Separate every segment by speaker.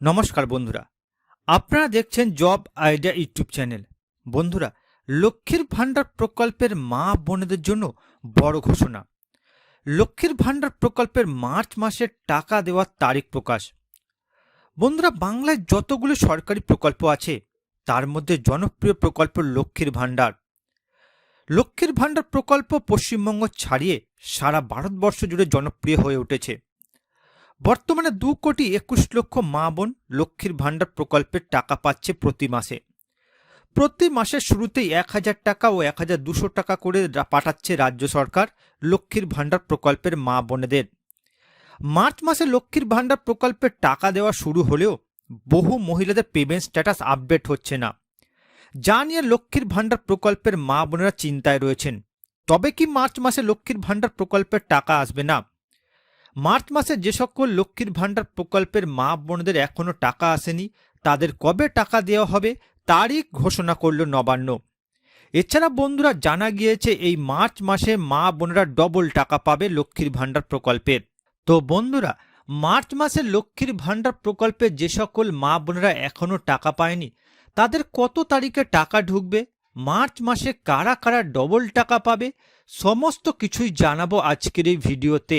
Speaker 1: নমস্কার বন্ধুরা। আপনারা দেখছেন জব আইডিয়া ইউটিউব চ্যানেল। বন্ধুরা, লক্ষ্মীর ভাণ্ডার প্রকল্পের মা বোনেদের জন্য বড় ঘোষণা। লক্ষ্মীর ভাণ্ডার প্রকল্পের মার্চ মাসের টাকা দেওয়ার তারিখ প্রকাশ। বন্ধুরা, বাংলায় যতগুলো সরকারি প্রকল্প আছে, তার মধ্যে জনপ্রিয় প্রকল্প লক্ষ্মীর ভাণ্ডার। লক্ষ্মীর ভাণ্ডার প্রকল্প পশ্চিমবঙ্গ ছাড়িয়ে সারা ভারতবর্ষ জুড়ে জনপ্রিয় হয়ে উঠেছে। বর্তমানে দু কোটি একুশ লক্ষ মা বোন লক্ষ্মীর ভাণ্ডার প্রকল্পের টাকা পাচ্ছে প্রতি মাসে। প্রতি মাসের শুরুতেই এক হাজার টাকা ও এক হাজার দুশো টাকা করে পাঠাচ্ছে রাজ্য সরকার লক্ষ্মীর ভাণ্ডার প্রকল্পের মা বোনেদের। মার্চ মাসে লক্ষ্মীর ভাণ্ডার প্রকল্পের টাকা দেওয়া শুরু হলেও বহু মহিলাদের পেমেন্ট স্ট্যাটাস আপডেট হচ্ছে না। যা নিয়ে লক্ষ্মীর ভাণ্ডার প্রকল্পের মা বোনেরা চিন্তায় রয়েছেন। তবে কি মার্চ মাসে লক্ষ্মীর ভাণ্ডার প্রকল্পের টাকা আসবে না? মার্চ মাসে যে সকল লক্ষ্মীর ভাণ্ডার প্রকল্পের মা বোনদের এখনও টাকা আসেনি, তাদের কবে টাকা দেওয়া হবে তারিখ ঘোষণা করল নবান্ন। এছাড়া বন্ধুরা জানা গিয়েছে, এই মার্চ মাসে মা বোনেরা ডবল টাকা পাবে লক্ষ্মীর ভাণ্ডার প্রকল্পের তো বন্ধুরা, মার্চ মাসে লক্ষ্মীর ভাণ্ডার প্রকল্পে যে সকল মা বোনেরা এখনও টাকা পায়নি, তাদের কত তারিখে টাকা ঢুকবে? মার্চ মাসে কারা কারা ডবল টাকা পাবে? সমস্ত কিছুই জানাব আজকের এই ভিডিওতে।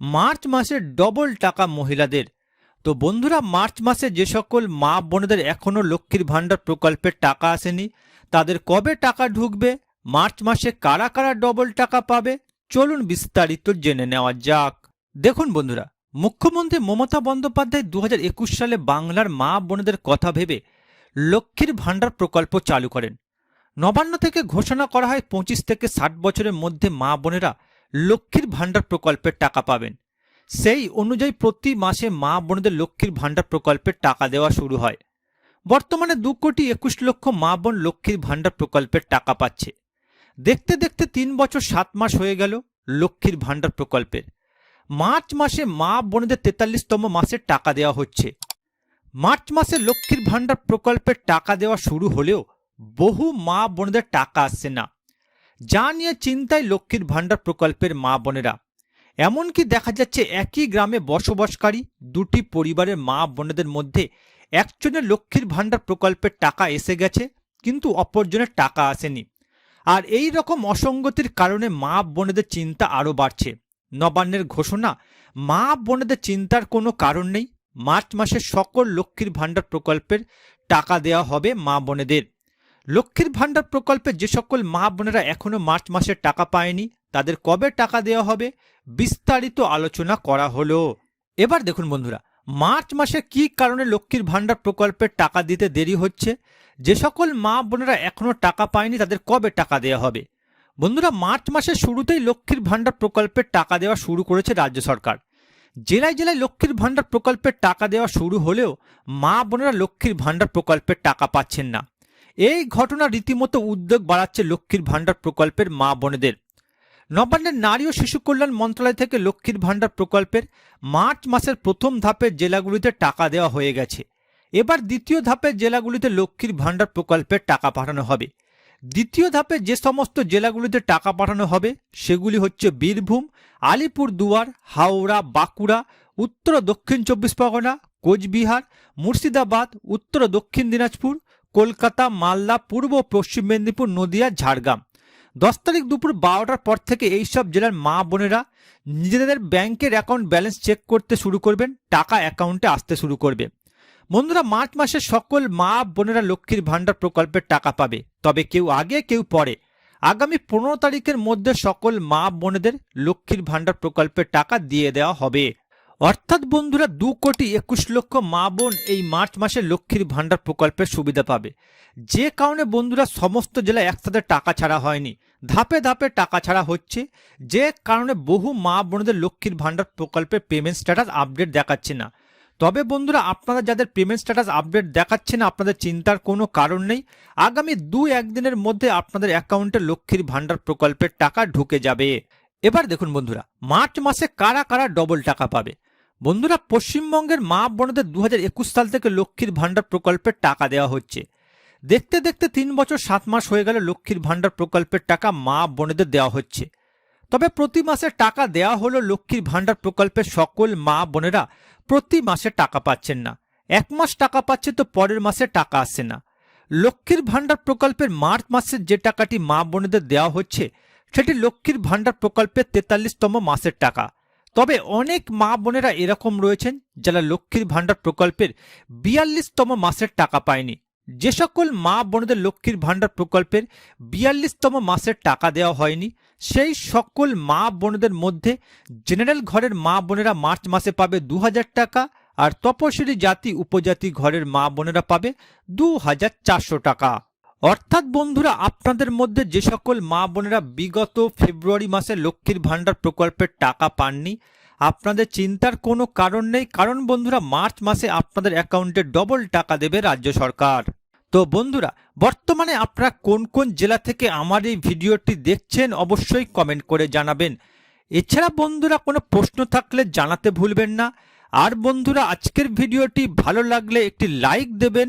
Speaker 1: মার্চ মাসে ডবল টাকা মহিলাদের। তো বন্ধুরা, মার্চ মাসে যে সকল মা বোনেদের এখনও লক্ষ্মীর ভাণ্ডার প্রকল্পের টাকা আসেনি, তাদের কবে টাকা ঢুকবে? মার্চ মাসে কারা কারা ডবল টাকা পাবে? চলুন বিস্তারিত জেনে নেওয়া যাক। দেখুন বন্ধুরা, মুখ্যমন্ত্রী মমতা বন্দ্যোপাধ্যায় দু হাজার একুশ সালে বাংলার মা বোনেদের কথা ভেবে লক্ষ্মীর ভাণ্ডার প্রকল্প চালু করেন। নবান্ন থেকে ঘোষণা করা হয় পঁচিশ থেকে ষাট বছরের মধ্যে মা বোনেরা লক্ষ্মীর ভাণ্ডার প্রকল্পের টাকা পাবেন। সেই অনুযায়ী প্রতি মাসে মা বোনদের লক্ষ্মীর ভাণ্ডার প্রকল্পের টাকা দেওয়া শুরু হয়। বর্তমানে দু কোটি একুশ লক্ষ মা বোন লক্ষ্মীর ভাণ্ডার প্রকল্পের টাকা পাচ্ছে। দেখতে দেখতে তিন বছর সাত মাস হয়ে গেল লক্ষ্মীর ভাণ্ডার প্রকল্পের। মার্চ মাসে মা বোনদের তেতাল্লিশতম মাসে টাকা দেওয়া হচ্ছে। মার্চ মাসে লক্ষ্মীর ভাণ্ডার প্রকল্পের টাকা দেওয়া শুরু হলেও বহু মা বোনদের টাকা আসছে না। যা নিয়ে চিন্তায় লক্ষ্মীর ভাণ্ডার প্রকল্পের মা বোনেরা। এমনকি দেখা যাচ্ছে একই গ্রামে বসবাসকারী দুটি পরিবারের মা বোনেদের মধ্যে একজনের লক্ষ্মীর ভাণ্ডার প্রকল্পের টাকা এসে গেছে, কিন্তু অপরজনের টাকা আসেনি। আর এই রকম অসঙ্গতির কারণে মা বোনেদের চিন্তা আরও বাড়ছে। নবান্নের ঘোষণা, মা বোনেদের চিন্তার কোনো কারণ নেই। মার্চ মাসে সকল লক্ষ্মীর ভাণ্ডার প্রকল্পের টাকা দেওয়া হবে মা বোনেদের। লক্ষ্মীর ভাণ্ডার প্রকল্পে যে সকল মা বোনেরা এখনও মার্চ মাসের টাকা পায়নি, তাদের কবে টাকা দেওয়া হবে বিস্তারিত আলোচনা করা হলো। এবার দেখুন বন্ধুরা, মার্চ মাসে কি কারণে লক্ষ্মীর ভাণ্ডার প্রকল্পের টাকা দিতে দেরি হচ্ছে? যে সকল মা বোনেরা এখনও টাকা পায়নি, তাদের কবে টাকা দেওয়া হবে? বন্ধুরা, মার্চ মাসের শুরুতেই লক্ষ্মীর ভাণ্ডার প্রকল্পের টাকা দেওয়া শুরু করেছে রাজ্য সরকার। জেলায় জেলায় লক্ষ্মীর ভাণ্ডার প্রকল্পের টাকা দেওয়া শুরু হলেও মা বোনেরা লক্ষ্মীর ভাণ্ডার প্রকল্পের টাকা পাচ্ছেন না। এই ঘটনা রীতিমতো উদ্যোগ বাড়াচ্ছে লক্ষ্মীর ভাণ্ডার প্রকল্পের মা বোনেদের। নবান্নের নারী ও শিশু কল্যাণ মন্ত্রণালয় থেকে লক্ষ্মীর ভাণ্ডার প্রকল্পের মার্চ মাসের প্রথম ধাপের জেলাগুলিতে টাকা দেওয়া হয়ে গেছে। এবার দ্বিতীয় ধাপের জেলাগুলিতে লক্ষ্মীর ভাণ্ডার প্রকল্পের টাকা পাঠানো হবে। দ্বিতীয় ধাপে যে সমস্ত জেলাগুলিতে টাকা পাঠানো হবে, সেগুলি হচ্ছে বীরভূম আলিপুর দুয়ার হাওড়া, বাঁকুড়া, উত্তর দক্ষিণ চব্বিশ পরগনা, কোচবিহার, মুর্শিদাবাদ, উত্তর দক্ষিণ দিনাজপুর কলকাতা, মালদা, পূর্ব, পশ্চিম মেদিনীপুর, নদিয়া, ঝাড়গ্রাম। দশ তারিখ দুপুর বারোটার পর থেকে এইসব জেলার মা বোনেরা নিজেদের ব্যাংকের অ্যাকাউন্ট ব্যালেন্স চেক করতে শুরু করবেন, টাকা অ্যাকাউন্টে আসতে শুরু করবে। বন্ধুরা, মার্চ মাসে সকল মা বোনেরা লক্ষ্মীর ভাণ্ডার প্রকল্পের টাকা পাবে, তবে কেউ আগে, কেউ পরে। আগামী পনেরো তারিখের মধ্যে সকল মা বোনেদের লক্ষ্মীর ভাণ্ডার প্রকল্পের টাকা দিয়ে দেওয়া হবে। অর্থাৎ বন্ধুরা, দু কোটি একুশ লক্ষ মা বোন এই মার্চ মাসে লক্ষ্মীর ভাণ্ডার প্রকল্পের সুবিধা পাবে। যে কারণে বন্ধুরা, সমস্ত জেলায় একসাথে টাকা ছাড়া হয়নি। ধাপে ধাপে টাকা ছাড়া হচ্ছে। যে কারণে বহু মা বোনদের লক্ষ্মীর ভাণ্ডার প্রকল্পের পেমেন্ট স্ট্যাটাস আপডেট দেখাচ্ছে না। তবে বন্ধুরা, আপনারা যাদের পেমেন্ট স্ট্যাটাস আপডেট দেখাচ্ছে না, আপনাদের চিন্তার কোনো কারণ নেই। আগামী দু একদিনের মধ্যে আপনাদের অ্যাকাউন্টে লক্ষ্মীর ভাণ্ডার প্রকল্পের টাকা ঢুকে যাবে। এবার দেখুন বন্ধুরা, মার্চ মাসে কারা কারা ডবল টাকা পাবে? বন্ধুরা, পশ্চিমবঙ্গের মা বোনদের দু হাজার একুশ সাল থেকে লক্ষ্মীর ভাণ্ডার প্রকল্পের টাকা দেওয়া হচ্ছে। দেখতে দেখতে তিন বছর, সাত মাস হয়ে গেল লক্ষ্মীর ভাণ্ডার প্রকল্পের টাকা মা বোনেদের দেওয়া হচ্ছে। তবে প্রতি মাসে টাকা দেওয়া হলো লক্ষ্মীর ভাণ্ডার প্রকল্পের সকল মা বোনেরা প্রতি মাসে টাকা পাচ্ছেন না। এক মাস টাকা পাচ্ছে তো পরের মাসে টাকা আসছে না। লক্ষ্মীর ভাণ্ডার প্রকল্পের মার্চ মাসের যে টাকাটি মা বোনেদের দেওয়া হচ্ছে, সেটি লক্ষ্মীর ভাণ্ডার প্রকল্পের তেতাল্লিশতম মাসের টাকা। তবে অনেক মা বোনেরা এরকম রয়েছেন যারা লক্ষ্মীর ভাণ্ডার প্রকল্পের বিয়াল্লিশতম মাসের টাকা পায়নি। যে সকল মা বোনদের লক্ষ্মীর ভাণ্ডার প্রকল্পের বিয়াল্লিশতম মাসের টাকা দেওয়া হয়নি, সেই সকল মা বোনদের মধ্যে জেনারেল ঘরের মা বোনেরা মার্চ মাসে পাবে দু হাজার টাকা আর তপশিলি জাতি উপজাতি ঘরের মা বোনেরা পাবে দু টাকা। অর্থাৎ বন্ধুরা, আপনাদের মধ্যে যে সকল মা বোনেরা বিগত ফেব্রুয়ারি মাসে লক্ষ্মীর ভাণ্ডার প্রকল্পের টাকা পাননি, আপনাদের চিন্তার কোনো কারণ নেই। কারণ বন্ধুরা, মার্চ মাসে আপনাদের অ্যাকাউন্টে ডবল টাকা দেবে রাজ্য সরকার। তো বন্ধুরা, বর্তমানে আপনারা কোন কোন জেলা থেকে আমার এই ভিডিওটি দেখছেন অবশ্যই কমেন্ট করে জানাবেন। এছাড়া বন্ধুরা, কোনো প্রশ্ন থাকলে জানাতে ভুলবেন না। আর বন্ধুরা, আজকের ভিডিওটি ভালো লাগলে একটি লাইক দেবেন